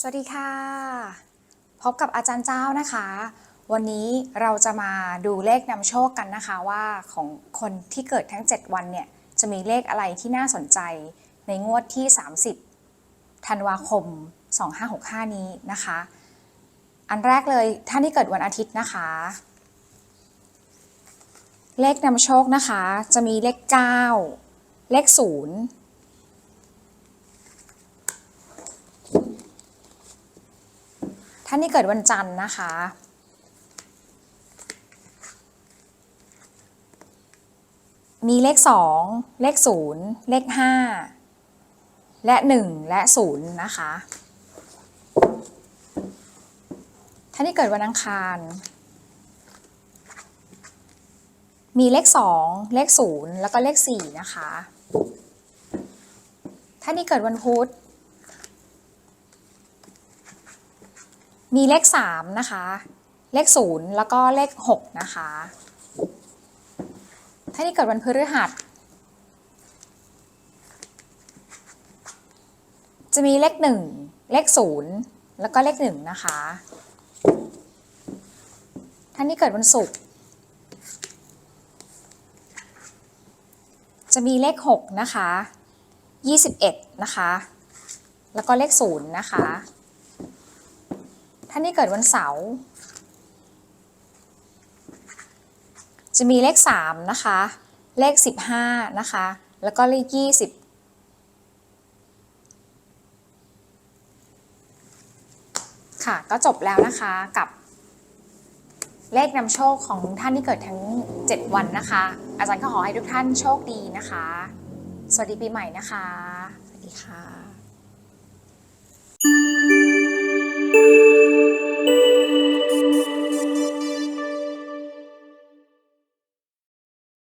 สวัสดีค่ะ พบกับอาจารย์เจ้านะคะ วันนี้เราจะมาดูเลขนำโชคกันนะคะว่าของคนที่เกิดทั้ง 7 วันเนี่ย จะมีเลขอะไรที่น่าสนใจในงวดที่ 30 ธันวาคม 2565 นี้นะคะ อันแรกเลยท่านที่เกิดวันอาทิตย์นะคะ เลขนำโชคนะคะ จะมีเลข 9 เลข 0านที่เกิดวันจันทร์นะคะ มีเลข 2 เลข 0 เลข 5 และ 1 และ 0 นะคะท่านที่เกิดวันอังคาร มีเลข 2 เลข 0 แล้วก็เลข 4 นะคะท่านที่เกิดวันพุธ มีเลข3นะคะ เลข 0 แล้วก็เลข 6 นะคะ ถ้าที่เกิดวันพฤหัส จะมีเลข 1 เลข 0 แล้วก็เลข 1 นะคะ ท่านที่เกิดวันศุกร์จะมีเลข 6 นะคะ 21 นะคะ แล้วก็เลข 0 นะคะ ท่านที่เกิดวันเสาร์จะมีเลข 3 นะคะ เลข 15 นะคะ แล้วก็เลข 20ค่ะก็จบแล้วนะคะกับเลขนำโชคของท่านที่เกิดทั้ง 7 วันนะคะ อาจารย์ก็ขอให้ทุกท่านโชคดีนะคะ สวัสดีปีใหม่นะคะ สวัสดีค่ะ